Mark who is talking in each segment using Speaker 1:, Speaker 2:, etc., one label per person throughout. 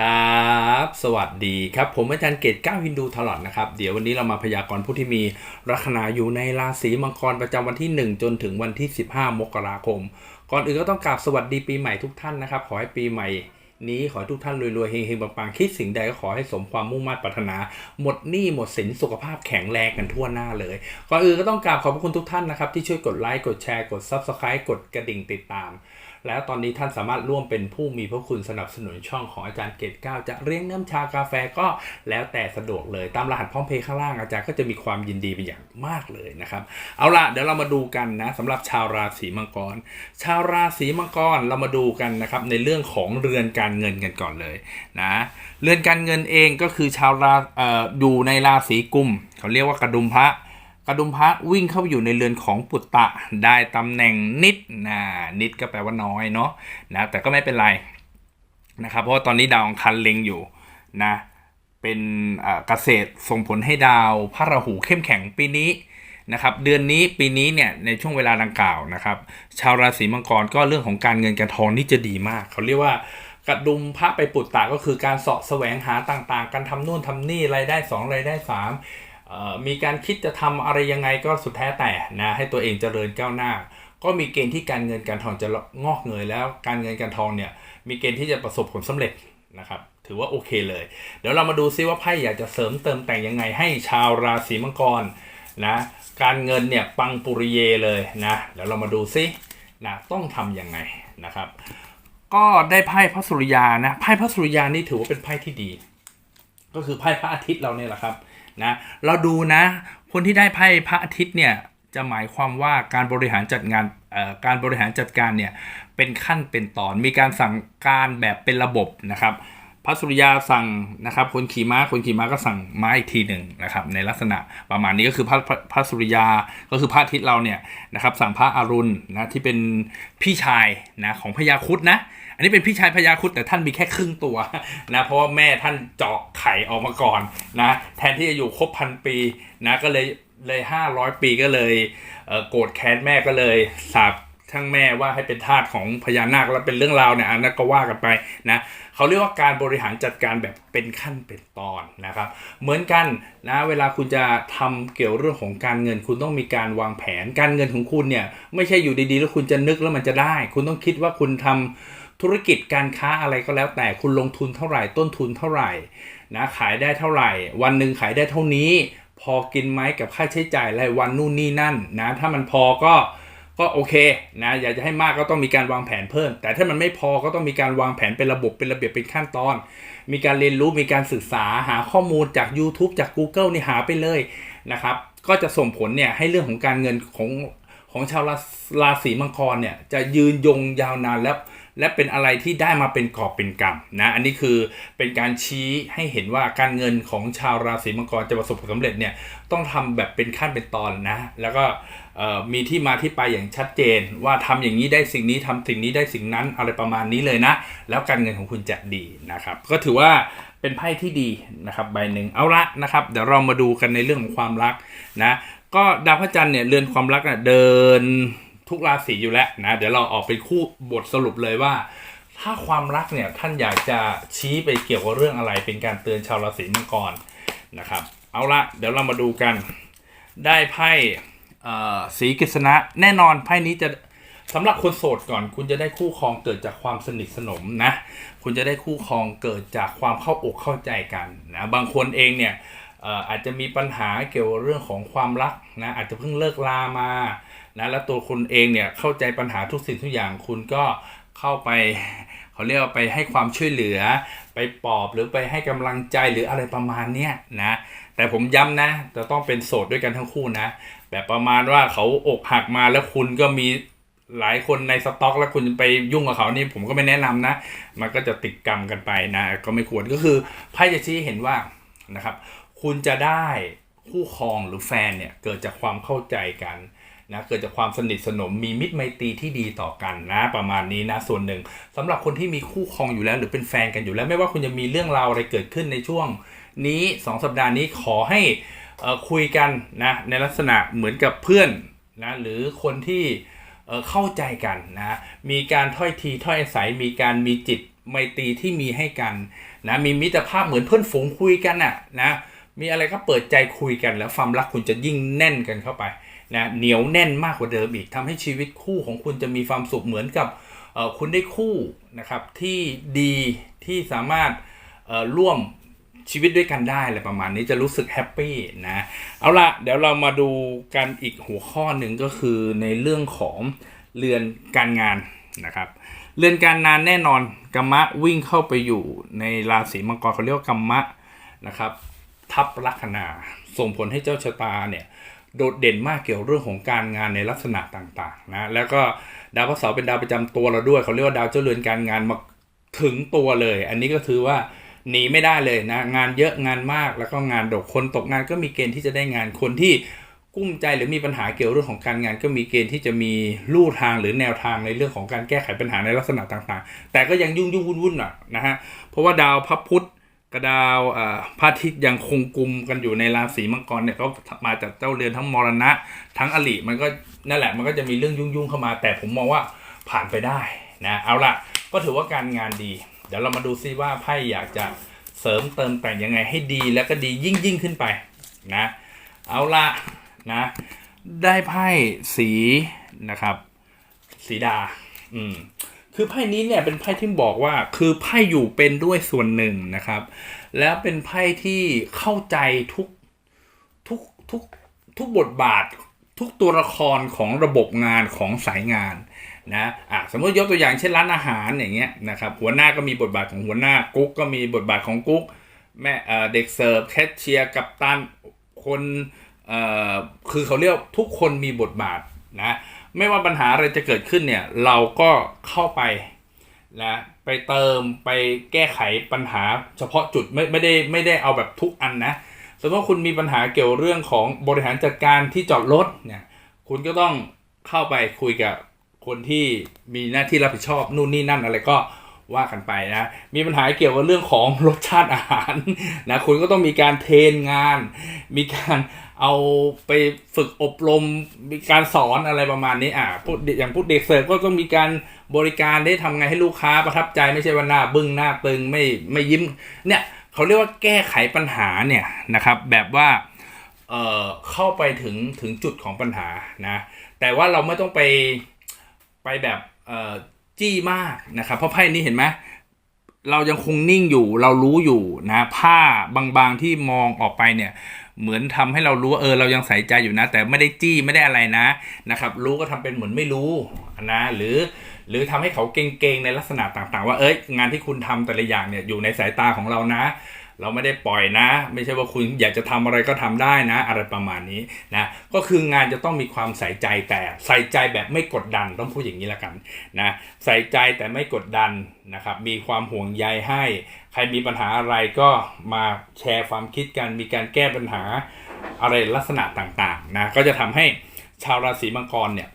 Speaker 1: ครับ สวัสดีครับ ผมอาจารย์เกตก้าวฮินดูทลอดนะครับ เดี๋ยววันนี้เรามาพยากรณ์ผู้ที่มีลัคนาอยู่ในราศีมังกรประจำวันที่ 1 จนถึงวันที่ 15 มกราคม ก่อนอื่นก็ต้องกราบสวัสดีปีใหม่ทุกท่านนะครับ ขอให้ปีใหม่ นี้ขอให้ทุกท่านรวยๆเฮงๆปังๆคิดสิ่งใดก็ขอให้สมความมุ่งมั่นปรารถนา หมดหนี้หมดสินสุขภาพแข็งแรงกันทั่วหน้าเลยก่อนอื่นก็ต้องกราบขอบพระคุณทุกท่านนะครับที่ช่วยกดไลค์กดแชร์กด Subscribe กดกระดิ่งติดตาม แล้วตอนนี้ท่านสามารถร่วมเป็นผู้มีพระคุณสนับสนุนช่องของอาจารย์เกตเก้าจะเรียงน้ำชากาแฟก็แล้วแต่สะดวกเลยตามรหัสพร้อมเพย์ข้างล่างอาจารย์ก็จะมีความยินดีเป็นอย่างมากเลยนะครับเอาล่ะเดี๋ยวเรามาดูกันนะสำหรับชาวราศีมังกร ชาวราศีมังกรเรามาดูกันนะครับในเรื่องของเรือนการเงินกันก่อนเลยนะเรือนการเงินเองก็คือชาวราออยู่ในราศีกุมเขาเรียกว่ากระดุมพระกระดุมพระวิ่งเข้าอยู่ในเรือนของปุตตะได้ตำแหน่งนิดนะนิดก็แปลว่าน้อยเนาะนะแต่ก็ไม่เป็นไรนะครับเพราะาตอนนี้ดาวอังคารเล็งอยู่นะเป็นเอ่อเกษตรส่งผลให้ดาวพระราหูเข้มแข็งปีนี้นะครับเดือนนี้ปีนี้เนี่ยในช่วงเวลาดังกล่าวนะครับ ชาวราศีมังกรก็เรื่องของการเงินการทองนี่จะดีมาก เขาเรียกว่า กระดุมพระไปปุตตะก็คือการเสาะแสวงหาต่างๆ การทำนู่นทำนี่รายได้สองรายได้สามมีการคิดจะทำอะไรยังไงก็สุดแท้แต่นะให้ตัวเองเจริญก้าวหน้า ก็มีเกณฑ์ที่การเงินการทองจะงอกเงยแล้วการเงินการทองเนี่ยมีเกณฑ์ที่จะประสบผลสำเร็จนะครับถือว่าโอเคเลย เดี๋ยวเรามาดูซิว่าไพ่อยากจะเสริมเติมแต่งยังไงให้ชาวราศีมังกรนะการเงินเนี่ยปังปุริเยเลยนะเดี๋ยวเรามาดูซินะต้องทำยังไงนะครับ ก็ได้ไพ่พระสุริยานะไพ่พระสุริยานี่ถือว่าเป็นไพ่ที่ดี ก็คือไพ่พระอาทิตย์เราเนี่ยแหละครับนะเราดูนะ คนที่ได้ไพ่พระอาทิตย์เนี่ยจะหมายความว่าการบริหารจัดงานการบริหารจัดการเนี่ยเป็นขั้นเป็นตอนมีการสั่งการแบบเป็นระบบนะครับ พระสุริยาสั่งนะครับคนขี่ม้าคนขี่ม้าก็สั่งม้าอีกทีหนึ่งนะครับในลักษณะประมาณนี้ก็คือพระพระพระสุริยาก็คือพระอาทิตย์เราเนี่ยนะครับสั่งพระอรุณนะที่เป็นพี่ชายนะของพญาคุดนะอันนี้เป็นพี่ชายพญาคุดแต่ท่านมีแค่ครึ่งตัวนะเพราะว่าแม่ท่านเจาะไข่ออกมาก่อนนะแทนที่จะอยู่ครบพันปีนะก็เลยเลยห้าร้อยปีก็เลยโกรธแค้นแม่ก็เลยสาบ ทั้งแม่ว่าให้เป็นทาสของพญานาคแล้วเป็นเรื่องราวเนี่ยอันนั้นก็ว่ากันไปนะเขาเรียกว่าการบริหารจัดการแบบเป็นขั้นเป็นตอนนะครับ เหมือนกันนะเวลาคุณจะทำเกี่ยวเรื่องของการเงิน คุณต้องมีการวางแผนการเงินของคุณเนี่ยไม่ใช่อยู่ดีๆ แล้วคุณจะนึกแล้วมันจะได้ คุณต้องคิดว่าคุณทำธุรกิจการค้าอะไรก็แล้วแต่คุณลงทุนเท่าไหร่ ต้นทุนเท่าไหร่นะขายได้เท่าไหร่ วันหนึ่งขายได้เท่านี้ พอกินไหมกับค่าใช้จ่ายรายวันนู่นนี่นั่นนะถ้ามันพอก็ ก็โอเคนะอยากจะให้มากก็ต้องมีการวางแผนเพิ่ม แต่ถ้ามันไม่พอก็ต้องมีการวางแผนเป็นระบบเป็นระเบียบเป็นขั้นตอน มีการเรียนรู้มีการศึกษาหาข้อมูลจาก YouTube จาก Google นี่หาไปเลยนะครับก็จะส่งผลเนี่ยให้เรื่องของการเงินของของชาวราราศีมังกรเนี่ยจะยืนยงยาวนานแล้ว และเป็นอะไรที่ได้มาเป็นกอบเป็นกำนะ อันนี้คือเป็นการชี้ให้เห็นว่าการเงินของชาวราศีมังกรจะประสบผลสำเร็จเนี่ยต้องทำแบบเป็นขั้นเป็นตอนนะ แล้วก็มีที่มาที่ไปอย่างชัดเจน ว่าทำอย่างนี้ได้สิ่งนี้ทำสิ่งนี้ได้สิ่งนั้นอะไรประมาณนี้เลยนะ แล้วการเงินของคุณจะดีนะครับ ก็ถือว่าเป็นไพ่ที่ดีนะครับใบหนึ่งเอาละนะครับ เดี๋ยวเรามาดูกันในเรื่องของความรักนะก็ดาวพระจันทร์เนี่ยเรือนความรักน่ะเดิน ทุกราศีอยู่แล้วนะ เดี๋ยวเราออกเป็นคู่บทสรุปเลยว่า ถ้าความรักเนี่ยท่านอยากจะชี้ไปเกี่ยวกับเรื่องอะไร เป็นการเตือนชาวราศีมังกรนะครับ เอาละเดี๋ยวเรามาดูกัน ได้ไพ่สีกฤษณะแน่นอนไพ่นี้จะสำหรับคนโสดก่อน คุณจะได้คู่ครองเกิดจากความสนิทสนมนะ คุณจะได้คู่ครองเกิดจากความเข้าอกเข้าใจกันนะบางคนเองเนี่ยเอ่ออาจจะมีปัญหาเกี่ยวกับเรื่องของความรักนะอาจจะเพิ่งเลิกลามา นะแล้วตัวคุณเองเนี่ยเข้าใจปัญหาทุกสิ่งทุกอย่างคุณก็เข้าไปเขาเรียกว่าไปให้ความช่วยเหลือ ไปปลอบหรือไปให้กำลังใจหรืออะไรประมาณเนี้ยนะแต่ผมย้ำนะจะต้องเป็นโสดด้วยกันทั้งคู่นะแบบประมาณว่าเขาอกหักมาแล้วคุณก็มีหลายคนในสต็อก แล้วคุณไปยุ่งกับเขานี่ผมก็ไม่แนะนำนะ มันก็จะติดกรรมกันไปนะ ก็ไม่ควรก็คือไพ่จะชี้เห็นว่านะครับ คุณจะได้คู่ครองหรือแฟนเนี่ย เกิดจากความเข้าใจกัน นะเกิดจากความสนิทสนมมีมิตรไมตรีที่ดีต่อกันนะประมาณนี้นะส่วนหนึ่งสำหรับคนที่มีคู่ครองอยู่แล้ว หรือเป็นแฟนกันอยู่แล้ว ไม่ว่าคุณจะมีเรื่องราวอะไรเกิดขึ้นในช่วงนี้ 2 สัปดาห์นี้ขอให้คุยกันนะในลักษณะเหมือนกับเพื่อนนะหรือคนที่เอ่อเข้าใจกันนะมีการถ้อยทีถ้อยอาศัยมีการมีจิตไมตรีที่มีให้กันนะมีมิตรภาพเหมือนเพื่อนฝูงคุยกันน่ะนะมีอะไรก็เปิดใจคุยกันแล้วความรักคุณจะยิ่งแน่นกันเข้าไป นะเหนียวแน่นมากกว่าเดิมอีกทำให้ชีวิตคู่ของคุณจะมีความสุขเหมือนกับคุณได้คู่นะครับที่ดีที่สามารถร่วมชีวิตด้วยกันได้อะไรประมาณนี้จะรู้สึกแฮปปี้นะเอาละเดี๋ยวเรามาดูกันอีกหัวข้อหนึ่งก็คือในเรื่องของเรือนการงานนะครับเรือนการงานแน่นอนกรรมะวิ่งเข้าไปอยู่ในราศีมังกรเขาเรียกว่ากรรมะนะครับทับลัคนาส่งผลให้เจ้าชะตาเนี่ย โดดเด่นมากเกี่ยวเรื่องของการงานในลักษณะต่างๆนะแล้วก็ดาวพฤหัสเป็นดาวประจำตัวเราด้วยเขาเรียกว่าดาวเจ้าเรือนการงานมาถึงตัวเลย อันนี้ก็ถือว่าหนีไม่ได้เลยนะงานเยอะงานมากแล้วก็งานดกคนตกงานก็มีเกณฑ์ที่จะได้งานคนที่กุ้มใจหรือมีปัญหาเกี่ยวเรื่องของการงาน ก็มีเกณฑ์ที่จะมีลู่ทางหรือแนวทางในเรื่องของการแก้ไขปัญหาในลักษณะต่างๆ แต่ก็ยังยุ่งยุ่งวุ่นวุ่นอะนะฮะเพราะว่าดาวพระพุธ กระดาวอ่าพระอาทิตย์ยังคงกลุ่มกันอยู่ในราศีมังกรเนี่ยก็มาจากเจ้าเรือนทั้งมรณะ ทั้งอลิมันก็นั่นแหละมันก็จะมีเรื่องยุ่งๆเข้ามา แต่ผมมองว่าผ่านไปได้นะเอาละก็ถือว่าการงานดี เดี๋ยวเรามาดูซิว่าไพ่อยากจะเสริมเติมแต่งยังไงให้ดีแล้วก็ดียิ่งยิ่งๆขึ้นไปนะเอาละนะได้ไพ่สีนะครับ สีดา อืม คือไพ่นี้เนี่ยเป็นไพ่ที่บอกว่าคือไพ่อยู่เป็นด้วยส่วนหนึ่งนะครับ แล้วเป็นไพ่ที่เข้าใจทุกทุกทุกทุกบทบาททุกตัวละครของระบบงานของสายงานนะอะสมมติยกตัวอย่างเช่นร้านอาหารอย่างเงี้ยนะครับหัวหน้าก็มีบทบาทของหัวหน้ากุ๊กก็มีบทบาทของกุ๊กแม่เด็กเสิร์ฟแคชเชียร์กัปตันคนคือเขาเรียกทุกคนมีบทบาท นะไม่ว่าปัญหาอะไรจะเกิดขึ้นเนี่ยเราก็เข้าไปนะไปเติมไปแก้ไขปัญหาเฉพาะจุดไม่ไม่ได้ไม่ได้เอาแบบทุกอันนะสมมติว่าคุณมีปัญหาเกี่ยวเรื่องของบริหารจัดการที่จอดรถเนี่ยคุณก็ต้องเข้าไปคุยกับคนที่มีหน้าที่รับผิดชอบนู่นนี่นั่นอะไรก็ ว่ากันไปนะ มีปัญหาเกี่ยวกับเรื่องของรสชาติอาหารนะคุณก็ต้องมีการเทรนงาน มีการเอาไปฝึกอบรม มีการสอนอะไรประมาณนี้อะพูดอย่างพูดเด็กเสิร์ฟก็ต้องมีการบริการได้ทำไงให้ลูกค้าประทับใจไม่ใช่ว่าหน้าบึ้งหน้าตึงไม่ไม่ยิ้มเนี่ยเขาเรียกว่าแก้ไขปัญหาเนี่ยนะครับแบบว่าเอ่อเข้าไปถึงถึงจุดของปัญหานะแต่ว่าเราไม่ต้องไปไปแบบเอ่อ จี้มากนะครับ เพราะไพ่นี้เห็นไหมเรายังคงนิ่งอยู่เรารู้อยู่นะผ้าบางๆที่มองออกไปเนี่ยเหมือนทำให้เรารู้ว่าเออเรายังใส่ใจอยู่นะ แต่ไม่ได้จี้ไม่ได้อะไรนะนะครับ รู้ก็ทำเป็นเหมือนไม่รู้นะหรือ หรือทำให้เขาเก่งๆในลักษณะต่างๆ ว่าเอ้ยงานที่คุณทำแต่ละอย่างเนี่ยอยู่ในสายตาของเรานะ เราไม่ได้ปล่อยนะ ไม่ใช่ว่าคุณอยากจะทำอะไรก็ทำได้นะ อะไรประมาณนี้นะก็คืองานจะต้องมีความใส่ใจแต่ใส่ใจแบบไม่กดดันต้องพูดอย่างนี้ละกันนะใส่ใจแต่ไม่กดดันนะครับมีความห่วงใยให้ ใครมีปัญหาอะไรก็มาแชร์ความคิดกันมีการแก้ปัญหาอะไรลักษณะต่างๆนะก็จะทำให้ชาวราศีมังกรเนี่ย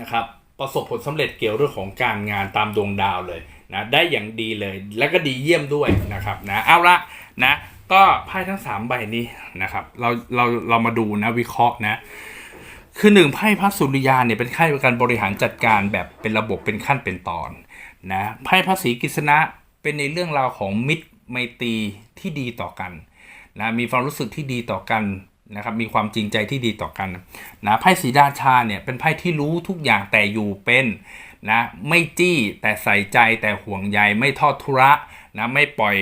Speaker 1: นะครับประสบผลสำเร็จเกี่ยวเรื่องของการงานตามดวงดาวเลย นะได้อย่างดีเลยและก็ดีเยี่ยมด้วยนะครับนะเอาละนะก็ไพ่ทั้ง 3 ใบนี้นะครับเราเราเรามาดูนะวิเคราะห์นะคือหนึ่งไพ่พระสุริยาเนี่ยเป็นไพ่การบริหารจัดการแบบเป็นระบบเป็นขั้นเป็นตอนนะไพ่พระศรีกฤษณะเป็นในเรื่องราวของมิตรไมตรีที่ดีต่อกันนะมีความรู้สึกที่ดีต่อกันนะครับมีความจริงใจที่ดีต่อกันนะไพ่สีดาชาเนี่ยเป็นไพ่ที่รู้ทุกอย่างแต่อยู่เป็น นะไม่จี้แต่ใส่ใจแต่ห่วงใยไม่ทอดทุระนะไม่ปล่อย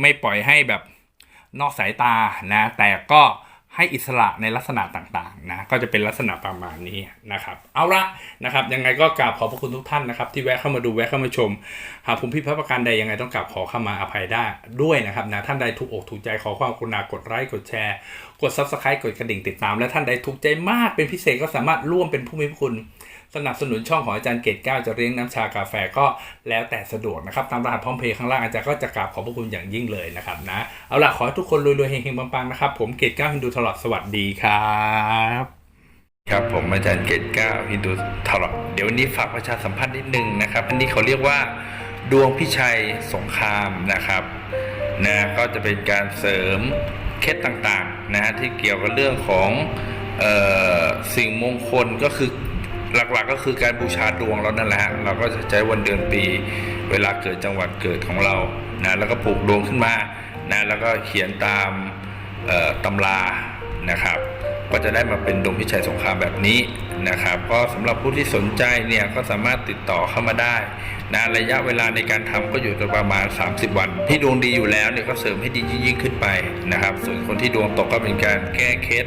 Speaker 1: ไม่ปล่อยให้แบบนอกสายตานะแต่ก็ให้อิสระในลักษณะต่างๆนะก็จะเป็นลักษณะประมาณนี้นะครับ เอาละนะครับยังไงก็กราบขอบพระคุณทุกท่านนะครับ ที่แวะเข้ามาดูแวะเข้ามาชม หากผมผิดพลาดประการใดยังไงต้องกราบขอเข้ามาอภัยได้ด้วยนะครับนะท่านใดถูกอกถูกใจขอความกรุณากดไลค์กดแชร์ กด subscribe กดกระดิ่งติดตามและท่านใดถูกใจมากเป็นพิเศษก็สามารถร่วมเป็นผู้มีพระคุณ สนับสนุนช่องของอาจารย์เกตแก้วจะเลี้ยงน้ำชากาแฟก็แล้วแต่สะดวกนะครับ ตามรหัสพร้อมเพย์ข้างล่างอาจารย์ก็จะกราบขอบพระคุณอย่างยิ่งเลยนะครับนะ เอาล่ะขอให้ทุกคนรวยๆเฮงๆปังๆนะครับ ผมเกตแก้วฮินดูตลอดสวัสดีครับครับผมอาจารย์เกตแก้วฮินดูตลอดเดี๋ยววันนี้ฝากประชาสัมพันธ์นิดนึงนะครับอันนี้เขาเรียกว่าดวงพิชัยสงครามนะครับนะก็จะเป็นการเสริมเคล็ดต่างๆนะที่เกี่ยวกับเรื่องของเออสิ่งมงคลก็คือ หลักๆก็คือการบูชาดวงเรานั่นแหละฮะเราก็จะใช้วันเดือนปี เวลาเกิดจังหวัดเกิดของเรานะแล้วก็ผูกดวงขึ้นมานะแล้วก็เขียนตามตำรานะครับ ก็จะได้มาเป็นดวงพิชัยสงครามแบบนี้นะครับ ก็สำหรับผู้ที่สนใจเนี่ยก็สามารถติดต่อเข้ามาได้นะระยะเวลาในการทำก็อยู่ประมาณ 30 วัน ที่ดวงดีอยู่แล้วเนี่ยก็เสริมให้ดียิ่งขึ้นไปนะครับ ส่วนคนที่ดวงตกก็เป็นการแก้เคล็ด